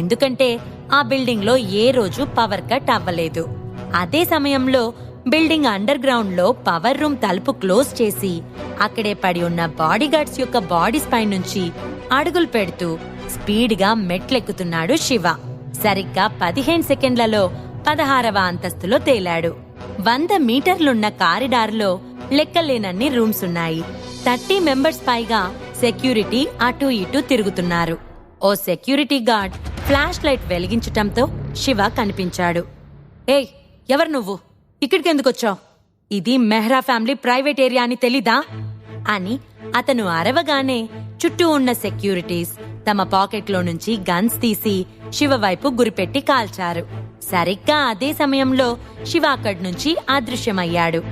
ఎందుకంటే ఆ బిల్డింగ్లో ఏ రోజు పవర్ కట్ అవ్వలేదు. అదే సమయంలో బిల్డింగ్ అండర్ గ్రౌండ్లో పవర్ రూమ్ తలుపు క్లోజ్ చేసి అక్కడే పడి ఉన్న బాడీగార్డ్స్ యొక్క బాడీస్ పై నుంచి అడుగులు పెడుతూ స్పీడ్గా మెట్లెక్కుతున్నాడు శివ. సరిగ్గా పదిహేను సెకండ్లలో పదహారవ అంతస్తులో తేలాడు. వంద మీటర్లున్న కారిడార్లో లెక్కలేనన్ని రూమ్స్ ఉన్నాయి. థర్టీ మెంబర్స్ పైగా సెక్యూరిటీ అటూ ఇటూ తిరుగుతున్నారు. ఓ సెక్యూరిటీ గార్డ్ ఫ్లాష్ లైట్ వెలిగించటంతో శివ కనిపించాడు. ఏయ్ ఎవరు నువ్వు? ఇక్కడికి ఎందుకొచ్చావు ఇది మెహ్రా ఫ్యామిలీ ప్రైవేట్ ఏరియా అని తెలీదా? అని అతను అరవగానే చుట్టూ ఉన్న సెక్యూరిటీస్ తమ పాకెట్లో నుంచి గన్స్ తీసి శివ వైపు గురిపెట్టి కాల్చారు. సరిగ్గా అదే సమయంలో శివ అక్కడి నుంచి అదృశ్యమయ్యాడు.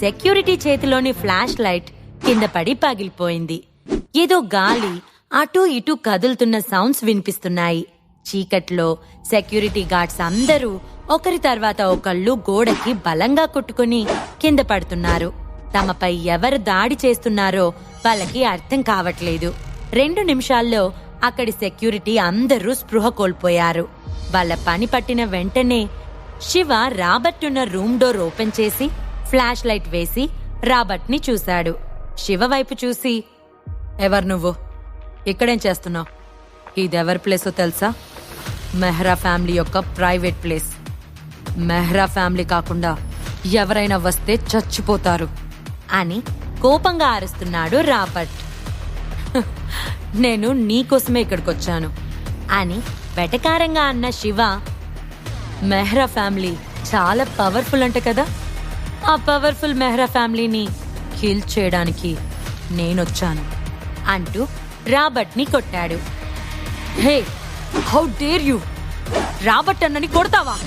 సెక్యూరిటీ చేతిలోని ఫ్లాష్ లైట్ కింద పడి పగిలిపోయింది. ఏదో గాలి అటూ ఇటూ కదులుతున్న సౌండ్స్ వినిపిస్తున్నాయి. చీకట్లో సెక్యూరిటీ గార్డ్స్ అందరూ ఒకరి తర్వాత ఒకళ్ళు గోడకి బలంగా కొట్టుకుని కింద పడుతున్నారు. తమపై ఎవరు దాడి చేస్తున్నారో వాళ్ళకి అర్థం కావట్లేదు. రెండు నిమిషాల్లో అక్కడి సెక్యూరిటీ అందరూ స్పృహ కోల్పోయారు. వాళ్ళ పని పట్టిన వెంటనే శివ రాబర్ట్ ఉన్న రూమ్ డోర్ ఓపెన్ చేసి ఫ్లాష్ లైట్ వేసి రాబర్ట్ని చూశాడు. శివ వైపు చూసి ఎవరు నువ్వు? ఇక్కడేం చేస్తున్నావు? ఇదెవరి ప్లేసో తెలుసా? మెహ్రా ఫ్యామిలీ యొక్క ప్రైవేట్ ప్లేస్. మెహ్రా ఫ్యామిలీ కాకుండా ఎవరైనా వస్తే చచ్చిపోతారు. అని కోపంగా అరుస్తున్నాడు రాబర్ట్. నేను నీకోసమే ఇక్కడికి వచ్చాను అని వెటకారంగా అన్న శివ మెహ్రా ఫ్యామిలీ చాలా పవర్ఫుల్ అంట కదా? ఆ పవర్ఫుల్ మెహ్రా ఫ్యామిలీని కిల్ చేయడానికి నేనొచ్చాను. అంటూ రాబర్ట్ని కొట్టాడు. Hey how dare you Robert కొడతావా?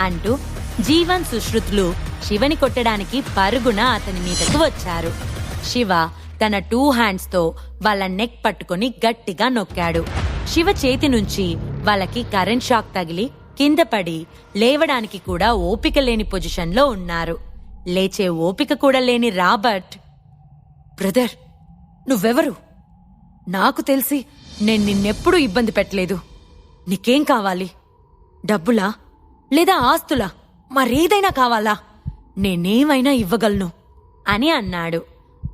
అంటూ జీవన్ సుశ్రుతులు శివని కొట్టడానికి పరుగున అతని మీదకు వచ్చారు. శివ తన టూ హ్యాండ్స్తో వాళ్ళ నెక్ పట్టుకొని గట్టిగా నొక్కాడు. శివ చేతి నుంచి వాళ్ళకి కరెంట్ షాక్ తగిలి కింద పడి లేవడానికి కూడా ఓపిక లేని పొజిషన్లో ఉన్నారు. లేచే ఓపిక కూడా లేని రాబర్ట్ బ్రదర్ నువ్వెవరు? నాకు తెలిసి నేను నిన్నెప్పుడూ ఇబ్బంది పెట్టలేదు. నీకేం కావాలి? డబ్బులా? లేదా ఆస్తులా? మరేదైనా కావాలా? నేనేమైనా ఇవ్వగలను? అని అన్నాడు.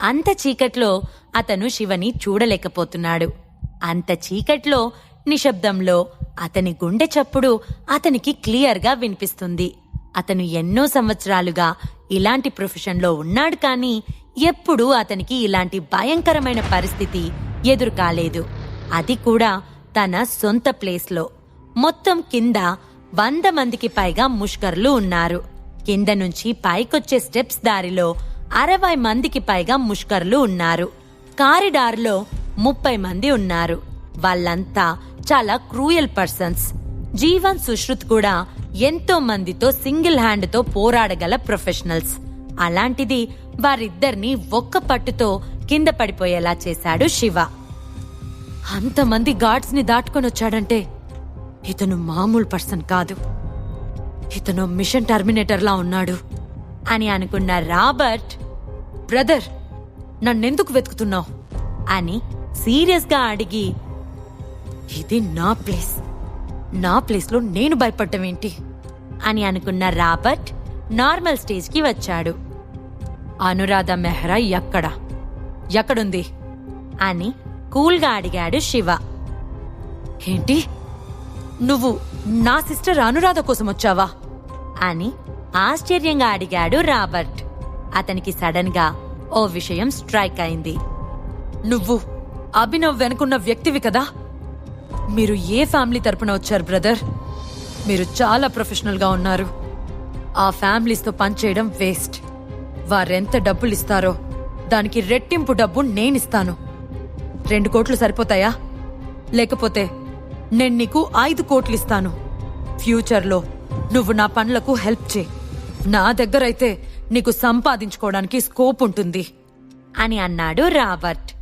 అంత చీకట్లో అతను శివని చూడలేకపోతున్నాడు. అంత చీకట్లో నిశ్శబ్దంలో అతని గుండె చప్పుడు అతనికి క్లియర్గా వినిపిస్తుంది. అతను ఎన్నో సంవత్సరాలుగా ఇలాంటి ప్రొఫెషన్లో ఉన్నాడు కానీ ఎప్పుడూ అతనికి ఇలాంటి భయంకరమైన పరిస్థితి ఎదురు కాలేదు అది కూడా తన సొంత ప్లేస్లో. మొత్తం కింద వంద మందికి పైగా ముష్కర్లు ఉన్నారు. కింద నుంచి పైకొచ్చే స్టెప్స్ దారిలో అరవై మందికి పైగా ముష్కర్లు ఉన్నారు. కారిడార్లో ముప్పై మంది ఉన్నారు. వాళ్ళంతా చాలా క్రూయల్ పర్సన్స్. జీవన్ సుశ్రుత్ కూడా ఎంతో మందితో సింగిల్ హ్యాండ్తో పోరాడగల ప్రొఫెషనల్స్. అలాంటిది వారిద్దరిని ఒక్క పట్టుతో కింద పడిపోయేలా చేశాడు శివ. అంతమంది గార్డ్స్ని దాటుకొని వచ్చాడంటే ఇతను మామూలు పర్సన్ కాదు. ఇతను మిషన్ టర్మినేటర్ లా ఉన్నాడు. అని అనుకున్న రాబర్ట్ బ్రదర్ నన్నెందుకు వెతుకుతున్నావు? అని సీరియస్గా అడిగి ఇది నా ప్లేస్. నా ప్లేస్లో నేను భయపడ్డం ఏంటి? అని అనుకున్న రాబర్ట్ నార్మల్ స్టేజ్కి వచ్చాడు. అనురాధ మెహ్రా ఎక్కడ? ఎక్కడుంది? అని కూల్గా అడిగాడు శివ. ఏంటి? నువ్వు నా సిస్టర్ అనురాధ కోసం వచ్చావా? అని ఆశ్చర్యంగా అడిగాడు రాబర్ట్. అతనికి సడన్గా ఓ విషయం స్ట్రైక్ అయింది. నువ్వు అభినవ్ వెనుకున్న వ్యక్తివి కదా? మీరు ఏ ఫ్యామిలీ తరపున వచ్చారు బ్రదర్? మీరు చాలా ప్రొఫెషనల్గా ఉన్నారు. ఆ ఫ్యామిలీస్తో పనిచేయడం వేస్ట్. వారెంత డబ్బులు ఇస్తారో దానికి రెట్టింపు డబ్బు నేనిస్తాను. రెండు కోట్లు సరిపోతాయా? లేకపోతే నేను నీకు ఐదు కోట్లు ఇస్తాను. ఫ్యూచర్లో నువ్వు నా పనులకు హెల్ప్ చేయి. నా దగ్గరైతే నీకు సంపాదించుకోవడానికి స్కోప్ ఉంటుంది. అని అన్నాడు రాబర్ట్.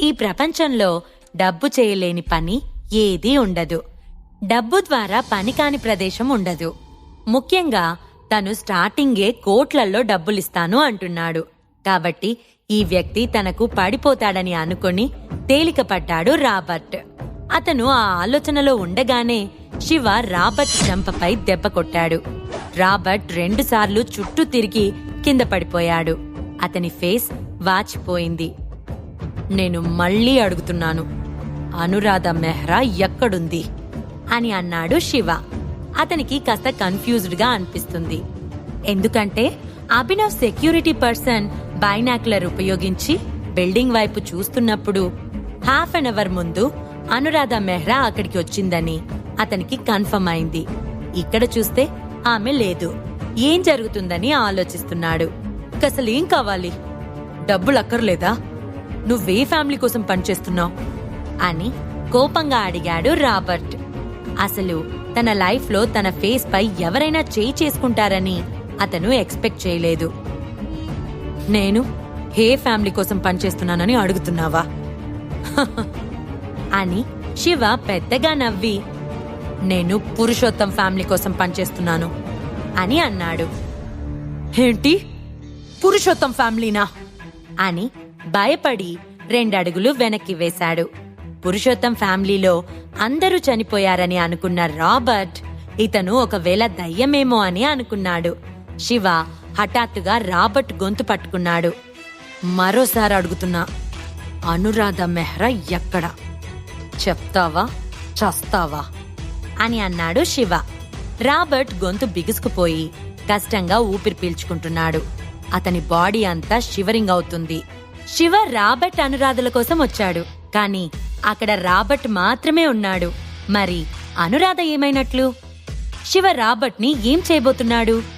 ఈ ప్రపంచంలో డబ్బు చేయలేని పని ఏదీ ఉండదు. డబ్బు ద్వారా పని కాని ప్రదేశం ఉండదు. ముఖ్యంగా తను స్టార్టింగే కోట్లల్లో డబ్బులిస్తాను అంటున్నాడు. కాబట్టి ఈ వ్యక్తి తనకు పడిపోతాడని అనుకుని తేలికపడ్డాడు రాబర్ట్. అతను ఆ ఆలోచనలో ఉండగానే శివ రాబర్ట్ చెంపపై దెబ్బ కొట్టాడు. రాబర్ట్ రెండుసార్లు చుట్టూ తిరిగి కింద పడిపోయాడు. అతని ఫేస్ వాచిపోయింది. నేను మళ్ళీ అడుగుతున్నాను. అనురాధ మెహ్రా ఎక్కడుంది? అని అన్నాడు శివ. అతనికి కాస్త కన్ఫ్యూజ్డ్గా అనిపిస్తుంది. ఎందుకంటే అభినవ్ సెక్యూరిటీ పర్సన్ బైనాక్లర్ ఉపయోగించి బిల్డింగ్ వైపు చూస్తున్నప్పుడు హాఫ్ అన్ అవర్ ముందు అనురాధ మెహ్రా అక్కడికి వచ్చిందని అతనికి కన్ఫర్మ్ అయింది. ఇక్కడ చూస్తే ఆమె లేదు. ఏం జరుగుతుందని ఆలోచిస్తున్నాడు. అసలు ఏం కావాలి? డబ్బులు అక్కర్లేదా? నువ్వే ఫ్యామిలీ కోసం పనిచేస్తున్నావు అని కోపంగా అడిగాడు రాబర్ట్. అసలు తన లైఫ్లో తన ఫేస్ పై ఎవరైనా చేయి చేసుకుంటారని అతను ఎక్స్పెక్ట్ చేయలేదు. నేను హే ఫ్యామిలీ కోసం పనిచేస్తున్నానని అడుగుతున్నావా? అని శివ పెద్దగా నవ్వి నేను పురుషోత్తం ఫ్యామిలీ కోసం పనిచేస్తున్నాను అని అన్నాడు. ఏంటి? పురుషోత్తం ఫ్యామిలీనా? అని భయపడి రెండడుగులు వెనక్కి వేశాడు. పురుషోత్తం ఫ్యామిలీలో అందరూ చనిపోయారని అనుకున్న రాబర్ట్ ఇతను ఒకవేళ దయ్యమేమో అని అనుకున్నాడు. శివ హఠాత్తుగా రాబర్ట్ గొంతు పట్టుకున్నాడు. మరోసారి అడుగుతున్నా అనురాధ మెహ్రా ఎక్కడ? చెప్తావా? చస్తావా? అని అన్నాడు శివ. రాబర్ట్ గొంతు బిగుసుకుపోయి కష్టంగా ఊపిరి పీల్చుకుంటున్నాడు. అతని బాడీ అంతా షివరింగ్ అవుతుంది. శివ రాబర్ట్ అనురాధల కోసం వచ్చాడు. కానీ అక్కడ రాబర్ట్ మాత్రమే ఉన్నాడు. మరి అనురాధ ఏమైనట్లు? శివ రాబర్ట్ని ఏం చేయబోతున్నాడు?